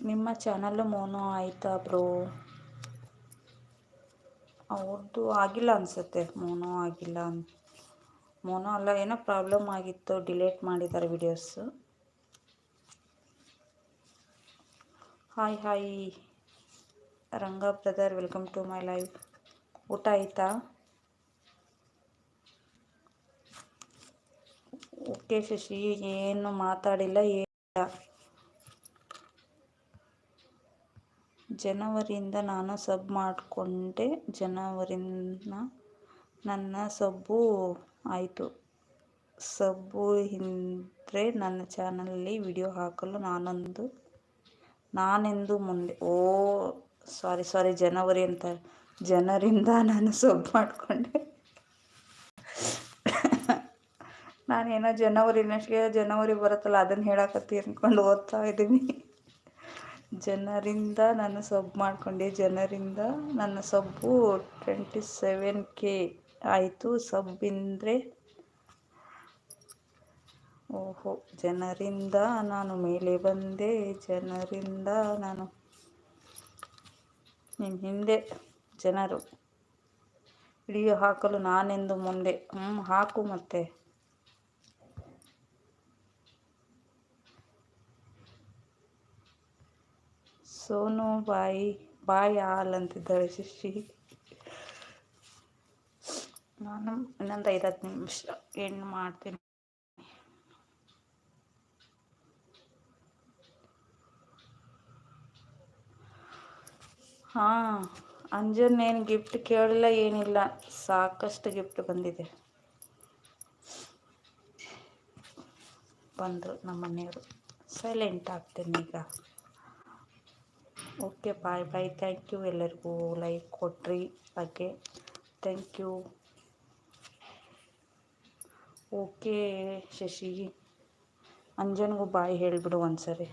ನಿಮ್ಮ channel mono ಆಯಿತಾ bro? ಅವ್ರದ್ದು ಆಗಿಲ್ಲ ಅನಿಸುತ್ತೆ. ಮೋನೋ ಆಗಿಲ್ಲ ಮೋನೋ ಅಲ್ಲ, ಏನೋ ಪ್ರಾಬ್ಲಮ್ ಆಗಿತ್ತು, ಡಿಲೇಟ್ ಮಾಡಿದ್ದಾರೆ videos. Hi hi. Ranga brother, welcome to my life. ಊಟ ಆಯಿತಾ? ಓಕೆ ಶಶಿ, ಏನು ಮಾತಾಡಿಲ್ಲ, ಏನಿಲ್ಲ. ಜನವರಿಯಿಂದ ನಾನು ಸಬ್ ಮಾಡಿಕೊಂಡೆ. ಜನವರಿನ ನನ್ನ ಸಬ್ಬು ಆಯಿತು. ಸಬ್ಬು ಹಿಂದ್ರೆ ನನ್ನ ಚಾನಲಲ್ಲಿ ವಿಡಿಯೋ ಹಾಕಲು ನಾನೊಂದು, ನಾನೆಂದು ಮುಂದೆ, ಓ, ಸಾರಿ ಸಾರಿ, ಜನವರಿ ಅಂತ, ಜನರಿಂದ ನಾನು ಸಬ್ ಮಾಡಿಕೊಂಡೆ. ನಾನೇನೋ ಜನವರಿ ನೆಕ್ಸ್ಟ್ಗೆ ಜನವರಿ ಬರುತ್ತಲ್ಲ, ಅದನ್ನು ಹೇಳಕತ್ತಿ ಅಂದ್ಕೊಂಡು ಓದ್ತಾ ಇದ್ದೀನಿ. ಜನರಿಂದ ನನ್ನ ಸಬ್ ಮಾಡ್ಕೊಂಡೆ, ಜನರಿಂದ ನನ್ನ ಸಬ್ಬು ಟ್ವೆಂಟಿ ಸೆವೆನ್ ಕೆ ಆಯಿತು ಸಬ್ಬಿಂದರೆ ಓಹೋ, ಜನರಿಂದ ನಾನು ಮೇಲೆ ಬಂದೆ, ಜನರಿಂದ ನಾನು ನಿಮ್ಮ ಹಿಂದೆ. ಜನರು ವಿಡಿಯೋ ಹಾಕಲು ನಾನೆಂದು ಮುಂದೆ. ಹ್ಞೂ ಹಾಕು ಮತ್ತೆ. ಸೋನು ಬಾಯಿ ಬಾಯಿ ಆಲ್ ಅಂತಿದ್ದಾಳೆ ಶಶಿ. ನಾನು ಇನ್ನೊಂದು ಐದು ಹತ್ತು ನಿಮಿಷ ಹೆಣ್ಣು ಮಾಡ್ತೀನಿ. ಹಾಂ ಅಂಜನ್ ಏನು ಗಿಫ್ಟ್ ಕೇಳಿಲ್ಲ, ಏನಿಲ್ಲ. ಸಾಕಷ್ಟು ಗಿಫ್ಟ್ ಬಂದಿದೆ. ಬಂದರು ನಮ್ಮ ಮನೆಯವರು ಸೈಲೆಂಟ್ ಆಗ್ತೀನಿ ಈಗ. Okay bye bye thank you ಎಲ್ಲರಿಗೂ ಲೈಕ್ ಕೊಟ್ರಿ ಬಗ್ಗೆ. Thank you okay Shashi. ಅಂಜನ್ಗೂ bye ಹೇಳಿಬಿಡು ಒಂದ್ಸರಿ.